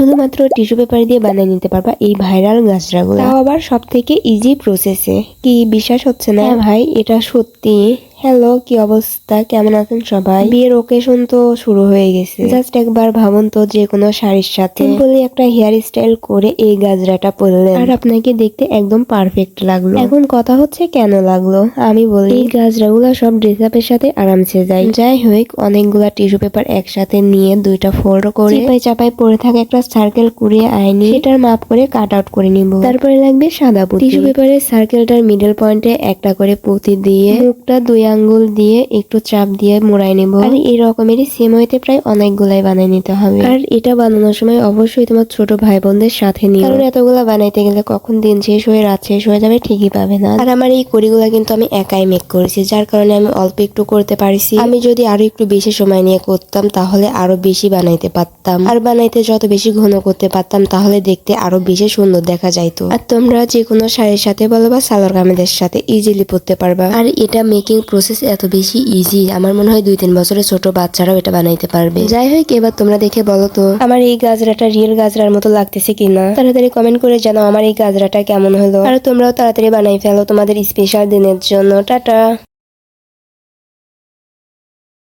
শুধুমাত্র tissue paper দিয়ে বানিয়ে নিতে পারবা এই ভাইরাল গাছরাগুলো তাও আবার সব থেকে ইজি প্রসেসে কি বিশ্বাস হচ্ছে না? হ্যাঁ ভাই এটা সত্যি। হ্যালো কি অবস্থা? কেমন আছেন সবাই? বিয়ের ওকেশন তো শুরু হয়ে গেছে। জাস্ট একবার ভাবুন তো যে কোনো শাড়ির সাথে। সিম্পলি একটা হেয়ার স্টাইল করে এই গাজরাটা পরলেন। আর আপনাকে দেখতে একদম পারফেক্ট লাগল। এখন কথা হচ্ছে কেন লাগল? আমি বলি এই গাজরাগুলো সব ড্রেস আপের সাথে আরামসে যায়। যাই হোক অনেকগুলা টিস্যু পেপার একসাথে নিয়ে দুইটা ফোল্ড করে চিপাই চাপাই পরে থাকা একটা সার্কেল কুড়িয়ে আইনি সেটার মাপ করে কাট আউট করে নিব। তারপরে লাগবে সাদা পুঁতি। টিস্যু পেপারের সার্কেলটার মিডল পয়েন্টে একটা করে পুঁতি দিয়ে মুখটা দুই আঙ্গুল দিয়ে একটু চাপ দিয়ে মোড়াই নিব। আর এই রকমেরই সেম হইতে প্রায় অনেকগুলাই বানাই নিতে হবে। আর এটা বানানোর সময় অবশ্যই তোমার ছোট ভাই বোনদের সাথে নিও। কারণ এতগুলা বানাইতে গেলে কখন দিন শেষ হয়ে রাত শেষ হয়ে যাবে ঠিকই পাবে না। আর আমার এই কড়িগুলা কিন্তু আমি একাই মেক করেছি যার কারণে আমি অল্প একটু করতে পারিছি। আমি যদি আরও একটু বেশি সময় নিয়ে করতাম তাহলে আরও বেশি বানাইতে পারতাম। আর বানাইতে যত বেশি ঘন করতে পারতাম তাহলে দেখতে আরও বেশি সুন্দর দেখা যাইতো। আর তোমরা যে কোনো শাড়ির সাথে বলো বা সালোয়ার কামিজের সাথে ইজিলি পরতে পারবা। আর এটা মেকিং প্রসেস এত বেশি ইজি আমার মনে হয় দুই তিন বছরের ছোট বাচ্চারাও এটা বানাইতে পারবে। যাই হোক এবার তোমরা দেখে বলো তো, আমার এই গাজরাটা রিয়েল গাজরার মতো লাগতেছে কিনা? তাড়াতাড়ি কমেন্ট করে জানাও আমার এই গাজরাটা কেমন হলো। আর তোমরাও তাড়াতাড়ি বানাই ফেলো তোমাদের স্পেশাল দিনের জন্য। টাটা!